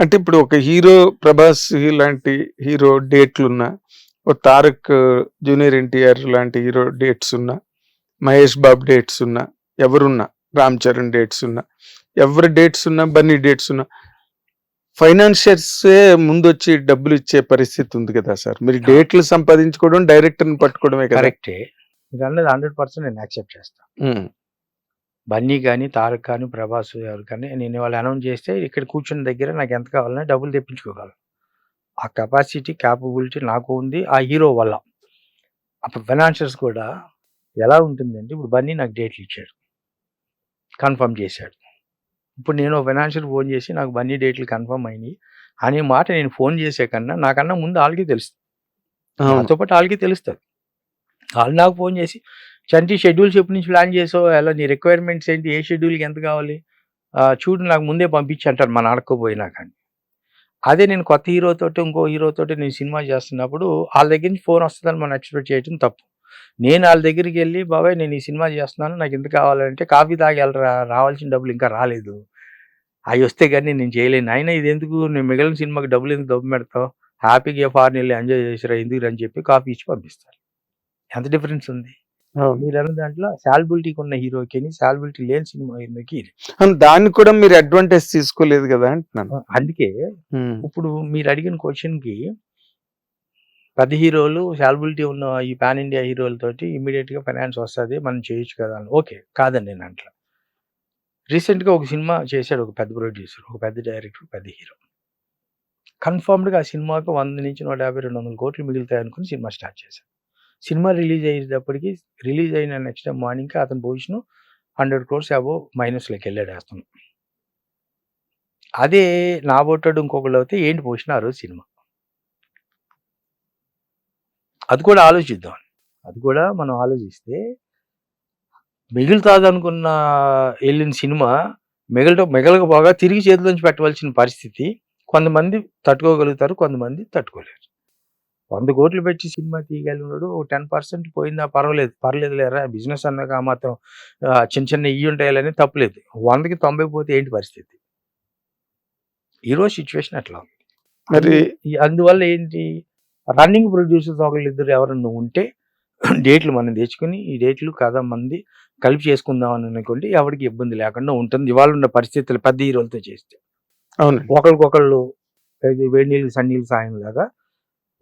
అంటే ఇప్పుడు ఒక హీరో ప్రభాస్ లాంటి హీరో డేట్లు ఉన్నా ఓ తారక్ జూనియర్ ఎన్టీఆర్ లాంటి హీరో డేట్స్ ఉన్నా మహేష్ బాబు డేట్స్ ఉన్నా ఎవరున్నా రామ్ చరణ్ డేట్స్ ఉన్నా ఎవరి డేట్స్ ఉన్నా బన్నీ డేట్స్ ఉన్నా ఫైనాన్షియర్స్ ముందు వచ్చి డబ్బులు ఇచ్చే పరిస్థితి ఉంది కదా సార్. మీరు డేట్లు సంపాదించుకోవడం డైరెక్టర్ పట్టుకోవడమే కరెక్టే. మీరు అన్నది హండ్రెడ్ పర్సెంట్ నేను యాక్సెప్ట్ చేస్తాను బన్నీ కానీ తారక్ కానీ ప్రభాస్ ఎవరు కానీ నేను వాళ్ళు అనౌన్స్ చేస్తే ఇక్కడ కూర్చున్న దగ్గర నాకు ఎంత కావాలన్నా డబ్బులు తెప్పించుకోగలను. ఆ కెపాసిటీ క్యాపబిలిటీ నాకు ఉంది ఆ హీరో వల్ల. అప్పుడు ఫైనాన్షియల్స్ కూడా ఎలా ఉంటుందంటే ఇప్పుడు బన్నీ నాకు డేట్లు ఇచ్చాడు. కన్ఫర్మ్ చేశాడు. ఇప్పుడు నేను ఫైనాన్షియల్ ఫోన్ చేసి నాకు బన్నీ డేట్లు కన్ఫర్మ్ అయినాయి. అనే మాట నేను ఫోన్ చేసే కన్నా నాకన్నా ముందు వాళ్ళకి తెలుస్తుంది. నాతో పాటు వాళ్ళకి తెలుస్తుంది. వాళ్ళు నాకు ఫోన్ చేసి చంటి షెడ్యూల్స్ ఎప్పటి నుంచి ప్లాన్ చేసావు ఎలా నీ రిక్వైర్మెంట్స్ ఏంటి ఏ షెడ్యూల్కి ఎంత కావాలి? చూడు నాకు ముందే పంపించి అంటారు మన ఆడుకోపోయినా కానీ. అదే నేను కొత్త హీరోతో ఇంకో హీరోతో నేను సినిమా చేస్తున్నప్పుడు వాళ్ళ దగ్గర నుంచి ఫోన్ వస్తుందని మనం ఎక్స్పెక్ట్ చేయడం తప్పు. నేను వాళ్ళ దగ్గరికి వెళ్ళి బాబాయ్ నేను ఈ సినిమా చేస్తున్నాను నాకు ఎంత కావాలంటే కాఫీ తాగి రావాల్సిన డబ్బులు ఇంకా రాలేదు. అవి వస్తే కానీ నేను చేయలేను. అయినా ఇది ఎందుకు? నేను మిగిలిన సినిమాకి డబ్బులు ఎందుకు డబ్బు పెడతావు? హ్యాపీగా ఫారెన్ వెళ్ళి ఎంజాయ్ చేసిరా ఎందుకు అని చెప్పి కాఫీ ఇచ్చి పంపిస్తారు. ఎంత డిఫరెన్స్ ఉంది. మీరు అన్న దాంట్లో సాలబిలిటీకి ఉన్న హీరోకి సాలబిలిటీ లేని సినిమా హీరోకి దాన్ని కూడా మీరు అడ్వాంటేజ్ తీసుకోలేదు కదా అంటున్నాను. అందుకే ఇప్పుడు మీరు అడిగిన క్వశ్చన్కి పెద్ద హీరోలు సాలబిలిటీ ఉన్న ఈ పాన్ ఇండియా హీరోలతోటి ఇమీడియట్గా ఫైనాన్స్ వస్తుంది మనం చేయొచ్చు కదా అని. ఓకే కాదండి నేను అంట్లా. రీసెంట్గా ఒక సినిమా చేశాడు ఒక పెద్ద ప్రొడ్యూసర్ ఒక పెద్ద డైరెక్టర్ పెద్ద హీరో. కన్ఫర్మ్డ్గా ఆ సినిమాకి వంద నుంచి నూట యాభై రెండు వందల కోట్లు మిగులుతాయి అనుకుని సినిమా స్టార్ట్ చేశాడు సినిమా రిలీజ్ అయ్యేటప్పటికి రిలీజ్ అయిన నెక్స్ట్ డే మార్నింగ్ అతని పొజిషన్ హండ్రెడ్ క్రోర్స్ అబో మైనస్లోకి వెళ్ళాడు అతను అదే నా బొట్టాడు ఇంకొకళ్ళు అయితే ఏంటి పొజిషన్ ఆ రోజు సినిమా? అది కూడా ఆలోచిద్దాం. అది కూడా మనం ఆలోచిస్తే మిగులుతాదనుకున్న అనుకున్న వెళ్ళిన సినిమా మిగలట మిగలకపోగా తిరిగి చేతిలోంచి పెట్టవలసిన పరిస్థితి కొంతమంది తట్టుకోగలుగుతారు కొంతమంది తట్టుకోలేరు. వంద కోట్లు పెట్టి సినిమా తీయగలిగినాడు టెన్ పర్సెంట్ పోయిందా? పర్వాలేదు. పర్లేదు లేరా బిజినెస్ అన్నాక ఆ మాత్రం చిన్న చిన్న ఇవి ఉంటాయాలని తప్పులేదు. వందకి తొంభై పోతే ఏంటి పరిస్థితి? ఈరోజు సిచ్యువేషన్ అట్లా ఉంది? మరి అందువల్ల ఏంటి? రన్నింగ్ ప్రొడ్యూసర్స్ ఒకళ్ళిద్దరు ఎవరన్నా ఉంటే డేట్లు మనం తెచ్చుకుని ఈ డేట్లు కథ మంది కలిపి చేసుకుందాం అని అనుకోండి ఎవరికి ఇబ్బంది లేకుండా ఉంటుంది. ఇవాళ ఉన్న పరిస్థితులు పెద్ద హీరోలతో చేస్తే. అవును ఒకరికొకళ్ళు వేడి నీళ్ళు సన్నీళ్ళు సాయం లాగా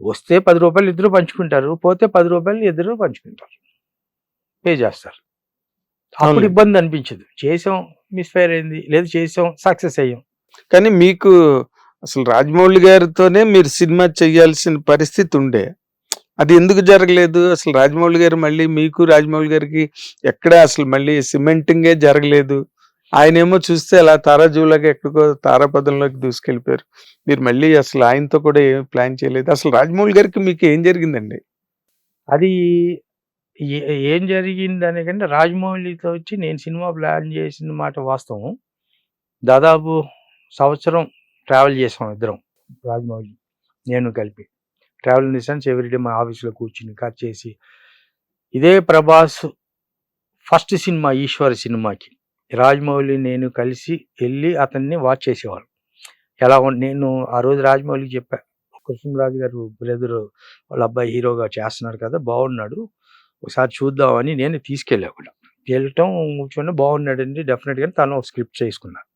వస్తే పది రూపాయలు ఇద్దరు పంచుకుంటారు పోతే పది రూపాయలు ఇద్దరు పంచుకుంటారు. పే చేస్తారు. అప్పుడు. ఇబ్బంది అనిపించదు. చేసాం మిస్ఫైర్ అయింది లేదు చేసాం సక్సెస్ అయ్యాం. కానీ మీకు అసలు రాజమౌళి గారితోనే మీరు సినిమా చేయాల్సిన పరిస్థితి ఉండే. అది ఎందుకు జరగలేదు? అసలు రాజమౌళి గారు మళ్ళీ మీకు రాజమౌళి గారికి ఎక్కడ అసలు మళ్ళీ సిమెంటింగే జరగలేదు? ఆయన ఏమో చూస్తే అలా తారాజువులాగా ఎక్కడికో తారాపదంలోకి దూసుకెళ్ళిపోయారు. మీరు మళ్ళీ అసలు ఆయనతో కూడా ఏం ప్లాన్ చేయలేదు. అసలు రాజమౌళి గారికి మీకు ఏం జరిగిందండి? అది ఏం జరిగింది అనేకంటే రాజమౌళితో వచ్చి నేను సినిమా ప్లాన్ చేసిన మాట వాస్తవం. దాదాపు సంవత్సరం ట్రావెల్ చేసాం ఇద్దరం రాజమౌళి నేను కలిపి. Travel in the sense everyday మా ఆఫీస్లో కూర్చుని కట్ చేసి. ఇదే ప్రభాస్ ఫస్ట్ సినిమా ఈశ్వర్ సినిమాకి. రాజమౌళి నేను కలిసి వెళ్ళి అతన్ని వాచ్ చేసేవాళ్ళం. ఎలా నేను ఆ రోజు రాజమౌళికి చెప్పా కృష్ణరాజు గారు బ్రదర్ వాళ్ళ అబ్బాయి హీరోగా చేస్తున్నారు కదా బాగున్నాడు. ఒకసారి చూద్దామని నేను తీసుకెళ్ళా కూడా. వెళ్ళటం కూర్చొని బాగున్నాడండి డెఫినెట్గా తను ఒక స్క్రిప్ట్ చేసుకున్నాను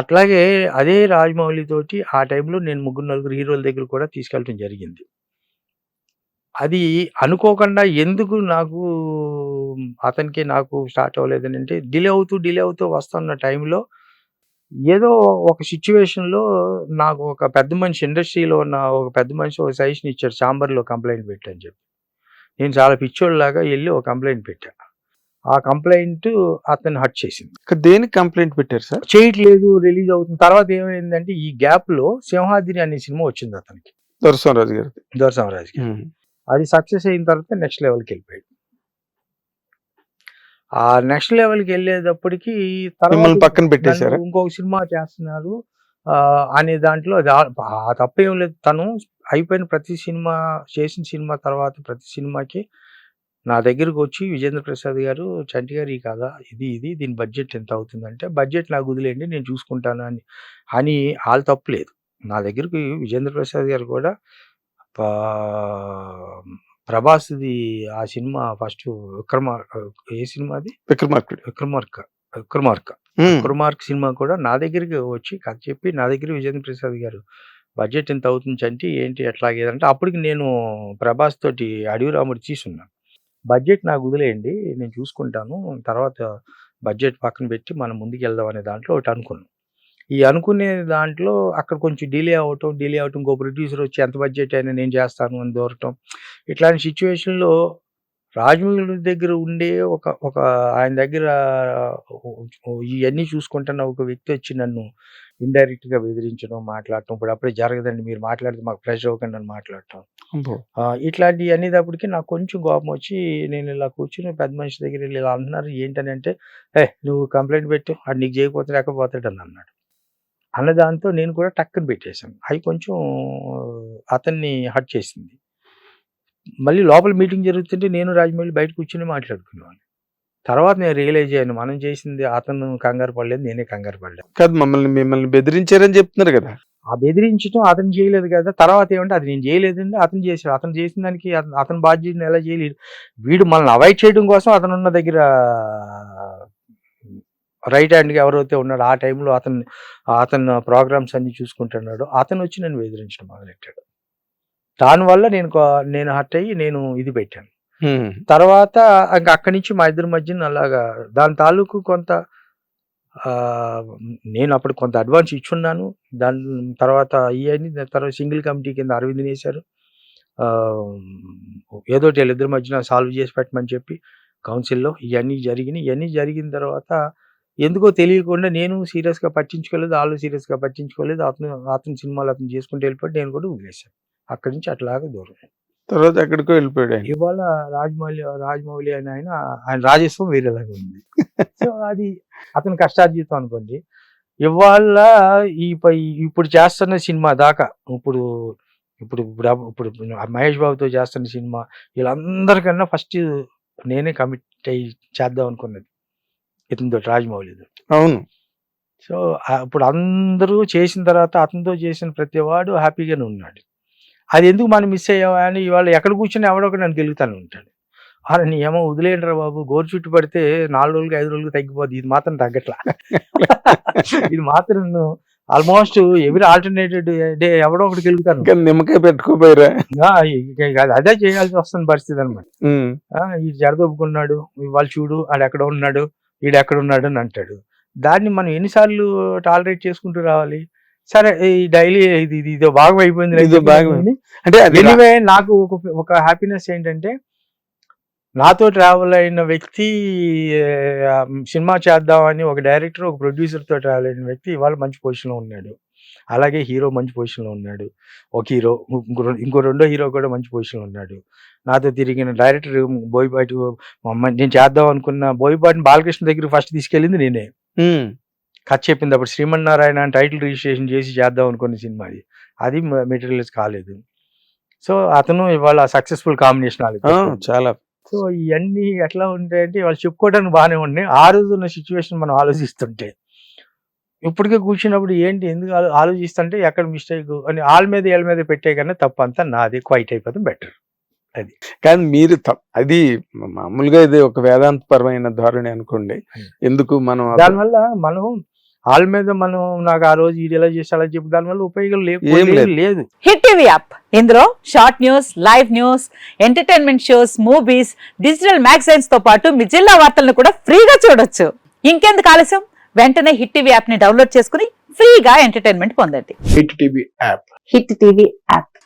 అట్లాగే అదే రాజమౌళితోటి ఆ టైంలో నేను ముగ్గురు నలుగురు హీరోల దగ్గర కూడా తీసుకెళ్ళటం జరిగింది. అది అనుకోకుండా ఎందుకు నాకు అతనికి నాకు స్టార్ట్ అవ్వలేదని అంటే డిలే అవుతూ డిలే అవుతూ వస్తున్న టైంలో ఏదో ఒక సిచ్యువేషన్లో నాకు ఒక పెద్ద మనిషి ఇండస్ట్రీలో ఉన్న ఒక పెద్ద మనిషి ఒక సజెషన్ ఇచ్చాడు చాంబర్లో కంప్లైంట్ పెట్టని చెప్పి. నేను చాలా పిచ్చోళ్ళలాగా వెళ్ళి ఒక కంప్లైంట్ పెట్టా. ఆ కంప్లైంట్ అతన్ని హట్ చేసింది. దేనికి కంప్లైంట్ పెట్టారు సార్? చేయట్లేదు రిలీజ్ అవుతుంది. తర్వాత ఏమైందంటే ఈ గ్యాప్లో సింహాద్రి అనే సినిమా వచ్చింది అతనికి. దొరసరాజు గారికి దొరసామరాజుకి అది సక్సెస్ అయిన తర్వాత నెక్స్ట్ లెవెల్కి వెళ్ళిపోయాడు. ఆ నెక్స్ట్ లెవెల్కి వెళ్ళేటప్పటికి మిమ్మల్ని పక్కన పెట్టేశారా? ఇంకొక సినిమా చేస్తున్నారు. ఆ, అనే దాంట్లో అది ఆ- తప్పేం లేదు. తను అయిపోయిన ప్రతి సినిమా చేసిన సినిమా తర్వాత ప్రతి సినిమాకి నా దగ్గరకు వచ్చి విజేంద్ర ప్రసాద్ గారు చంటి గారు ఈ కథ ఇది ఇది దీని బడ్జెట్ ఎంత అవుతుందంటే బడ్జెట్ నాకు వదిలేయండి నేను చూసుకుంటాను అని. అని వాళ్ళు తప్పులేదు నా దగ్గరికి విజేంద్ర ప్రసాద్ గారు కూడా ప్రభాస్ది ఆ సినిమా ఫస్ట్ విక్రమ ఏ సినిమా అది? విక్రమార్కుడు. విక్రమార్క. విక్రమార్క. ఉమ్, విక్రమార్క సినిమా కూడా నా దగ్గరికి వచ్చి కథ చెప్పి నా దగ్గర విజేంద్ర ప్రసాద్ గారు బడ్జెట్ ఎంత అవుతుంది అంటే ఏంటి ఎట్లాగేదంటే అప్పటికి నేను ప్రభాస్ తోటి అడవి రాముడు తీసున్నాను. బడ్జెట్ నాకు వదిలేయండి నేను చూసుకుంటాను తర్వాత బడ్జెట్ పక్కన పెట్టి మనం ముందుకు వెళ్దాం అనే దాంట్లో ఒకటి అనుకున్నాను. ఈ అనుకునే దాంట్లో అక్కడ కొంచెం డిలే అవటం డిలే అవటం ఇంకో ప్రొడ్యూసర్ వచ్చి ఎంత బడ్జెట్ అయినా నేను చేస్తాను అని దూరటం. ఇట్లాంటి సిచ్యువేషన్లో రాజమౌళి దగ్గర ఉండే ఒక ఒక ఆయన దగ్గర ఇవన్నీ చూసుకుంటున్న ఒక వ్యక్తి వచ్చి నన్ను ఇండైరెక్ట్గా బెదిరించడం మాట్లాడటం. ఇప్పుడు అప్పుడే జరగదండి మీరు మాట్లాడితే మాకు ప్రెషర్ అవ్వకండి అని మాట్లాడటం. ఇట్లాంటివి అనేటప్పటికి నాకు కొంచెం కోపం వచ్చి నేను ఇలా కూర్చుని పెద్ద మనిషి దగ్గర వెళ్ళి ఇలా అంటున్నారు. ఏంటని అంటే ఏ నువ్వు కంప్లైంట్ పెట్టు అది నీకు చేయకపోతే లేకపోతాడు అని అన్నాడు. అన్న దాంతో నేను కూడా టక్కన పెట్టేశాను. అవి కొంచెం అతన్ని హట్ చేసింది. మళ్ళీ లోపల మీటింగ్ జరుగుతుంటే నేను రాజమౌళి బయట కూర్చుని మాట్లాడుకునేవాడిని. తర్వాత నేను రియలైజ్ అయ్యాను. మనం చేసింది అతను కంగారు పడలేదు నేనే కంగారు పడలేదు. కాదు మమ్మల్ని మిమ్మల్ని బెదిరించారని చెప్తున్నారు కదా. ఆ బెదిరించడం అతను చేయలేదు కదా. తర్వాత ఏమంటే అది నేను చేయలేదండి అతను చేశాడు. అతను చేసిన దానికి అతను- బాధ్యతను ఎలా చేయలేదు వీడు మనల్ని అవాయిడ్ చేయడం కోసం అతను ఉన్న దగ్గర రైట్ హ్యాండ్గా ఎవరైతే ఉన్నాడో ఆ టైంలో అతను అతను ప్రోగ్రామ్స్ అన్ని చూసుకుంటున్నాడు అతను వచ్చి నన్ను బెదిరించడం మొదలెట్టాడు. దానివల్ల నేను నేను హర్ట్ అయ్యి నేను ఇది పెట్టాను. తర్వాత ఇంకా అక్కడి నుంచి మా ఇద్దరి మధ్యన అలాగా దాని తాలూకు కొంత నేను అప్పుడు కొంత అడ్వాన్స్ ఇచ్చున్నాను. దాని తర్వాత ఇవన్నీ దాని తర్వాత సింగిల్ కమిటీ కింద అరవింద్ వేశారు ఏదో వీళ్ళిద్దరి మధ్యన సాల్వ్ చేసి పెట్టమని చెప్పి కౌన్సిల్లో ఇవన్నీ జరిగినాయి. ఇవన్నీ జరిగిన తర్వాత ఎందుకో తెలియకుండా నేను సీరియస్గా పట్టించుకోలేదు వాళ్ళు సీరియస్గా పట్టించుకోలేదు అతను అతని సినిమాలు అతను చేసుకుంటూ వెళ్ళిపోయి నేను కూడా వదిలేశాను. అక్కడి నుంచి అట్లాగా దూరం తర్వాత ఎక్కడికో వెళ్ళిపోయాడు ఇవాళ రాజమౌళి రాజమౌళి అని ఆయన ఆయన రాజస్వం వేరేలాగా ఉంది. సో అది అతని కష్టార్జితం అనుకోండి. ఇవాళ ఈ పై- ఇప్పుడు చేస్తున్న సినిమా దాకా ఇప్పుడు ఇప్పుడు ఇప్పుడు మహేష్ బాబుతో చేస్తున్న సినిమా వీళ్ళందరికన్నా ఫస్ట్ నేనే కమిట్ అయ్యి చేద్దాం అనుకున్నది. ఇతనితో రాజమౌళితో అవును. సో ఇప్పుడు అందరూ చేసిన తర్వాత అతనితో చేసిన ప్రతి వాడు హ్యాపీగానే ఉన్నాడు. అది ఎందుకు మనం మిస్ అయ్యావా అని ఇవాళ ఎక్కడ కూర్చొని ఎవడో ఒకటి నన్ను గెలుగుతాను ఉంటాడు. అరే నీ ఏమో వదిలేయండిరా బాబు గోరు చుట్టు పడితే నాలుగు రోజులకి ఐదు రోజులకి తగ్గిపోద్ది ఇది మాత్రం తగ్గట్లా. ఇది మాత్రం ఆల్మోస్ట్ ఎవరి ఆల్టర్నేటెడ్ డే ఎవడో ఒకటి గెలుగుతాను నిమ్మకాయ పెట్టుకోపోయారా. అదే చేయాల్సి వస్తున్న పరిస్థితి అనమాట ఈ జరదొప్పుకున్నాడు వాళ్ళు చూడు ఆడు ఎక్కడ ఉన్నాడు. వీడు అని అంటాడు. దాన్ని మనం ఎన్నిసార్లు టాలరేట్ చేసుకుంటూ రావాలి? సరే ఈ డైలీ ఇది ఇది ఇదో భాగం అయిపోయింది ఇదో భాగం. అంటే ఎనివే నాకు ఒక ఒక హ్యాపీనెస్ ఏంటంటే నాతో ట్రావెల్ అయిన వ్యక్తి సినిమా చేద్దామని ఒక డైరెక్టర్ ఒక ప్రొడ్యూసర్తో ట్రావెల్ అయిన వ్యక్తి ఇవాళ మంచి పొజిషన్లో ఉన్నాడు. అలాగే హీరో మంచి పొజిషన్లో ఉన్నాడు. ఒక హీరో ఇంకో రెండో హీరో కూడా మంచి పొజిషన్లో ఉన్నాడు. నాతో తిరిగిన డైరెక్టర్ బోయపాటి నేను చేద్దాం అనుకున్న బోయపాటిని బాలకృష్ణ దగ్గర ఫస్ట్ తీసుకెళ్ళింది నేనే. కథ చెప్పింది అప్పుడు శ్రీమన్నారాయణ అని టైటిల్ రిజిస్ట్రేషన్ చేసి చేద్దాం అనుకున్న సినిమా అది. అది మెటీరియల్స్ కాలేదు. సో అతను ఇవాళ సక్సెస్ఫుల్ కాంబినేషన్ చాలా. సో ఇవన్నీ ఎట్లా ఉంటాయంటే వాళ్ళు చెప్పుకోవడానికి బాగానే ఉన్నాయి. ఆ రోజు ఉన్న సిచ్యువేషన్ మనం ఆలోచిస్తుంటే. ఇప్పటికే కూర్చున్నప్పుడు ఏంటి ఎందుకు ఆలో- ఆలోచిస్తుంటే ఎక్కడ మిస్టేక్ అని వాళ్ళ మీద వీళ్ళ మీద పెట్టే కన్నా తప్పు అంతా నాది క్వైట్ అయిపోతే బెటర్ కానీ మీరు అది మామూలుగా ఇది ఒక వేదాంతపరమైన ధోరణి అనుకోండి. ఎందుకు మనం దానివల్ల మనం వాళ్ళ మీద మనం నాకు ఆ రోజు ఇది ఎలా చేసి అలా చెప్పి దానివల్ల ఉపయోగం. లేదు హిట్ టీవీ యాప్. ఇందులో short news live news entertainment shows movies digital మ్యాగజైన్స్తో పాటు మీ జిల్లా వార్తలను కూడా ఫ్రీగా చూడొచ్చు. ఇంకెందుకు ఆలస్యం? వెంటనే హిట్ టీవీ యాప్ని డౌన్లోడ్ చేసుకుని ఫ్రీగా ఎంటర్టైన్మెంట్ పొందండి. Hit TV app. Hit TV app.